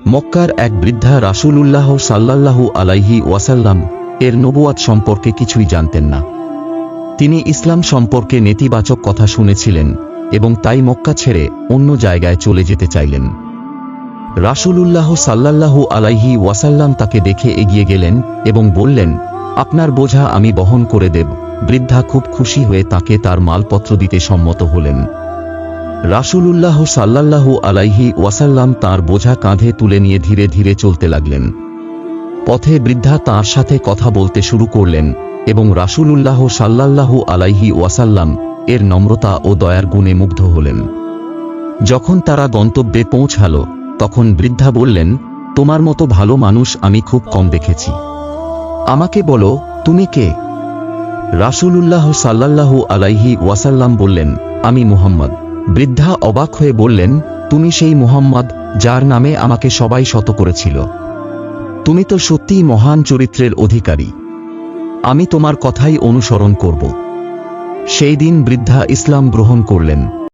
মক্কার এক বৃদ্ধা রাসূলুল্লাহ সাল্লাল্লাহু আলাইহি ওয়াসাল্লাম এর নবুয়াত সম্পর্কে কিছুই জানতেন না। তিনি ইসলাম সম্পর্কে নেতিবাচক কথা শুনেছিলেন এবং তাই মক্কা ছেড়ে অন্য জায়গায় চলে যেতে চাইলেন। রাসূলুল্লাহ সাল্লাল্লাহু আলাইহি ওয়াসাল্লাম তাকে দেখে এগিয়ে গেলেন এবং বললেন, আপনার বোঝা আমি বহন করে দেব। বৃদ্ধা খুব খুশি হয়ে তাকে তার মালপত্র দিতে সম্মত হলেন। রাসূলুল্লাহ সাল্লাল্লাহু আলাইহি ওয়াসাল্লাম তার বোঝা কাঁধে তুলে নিয়ে ধীরে ধীরে চলতে লাগলেন। পথে বৃদ্ধা তার সাথে কথা বলতে শুরু করলেন এবং রাসূলুল্লাহ সাল্লাল্লাহু আলাইহি ওয়াসাল্লাম এর নম্রতা ও দয়ার গুণে মুগ্ধ হলেন। যখন তারা গন্তব্যে পৌঁছালো, তখন বৃদ্ধা বললেন, তোমার মতো ভালো মানুষ আমি খুব কম দেখেছি। আমাকে বলো, তুমি কে? রাসূলুল্লাহ সাল্লাল্লাহু আলাইহি ওয়াসাল্লাম বললেন, আমি মুহাম্মদ। বৃদ্ধা অবাক হয়ে বললেন, তুমি সেই মুহাম্মদ, যার নামে আমাকে সবাই শত করেছিল। তুমি তো সত্যিই মহান চরিত্রের অধিকারী। আমি তোমার কথাই অনুসরণ করব। সেই দিন বৃদ্ধা ইসলাম গ্রহণ করলেন।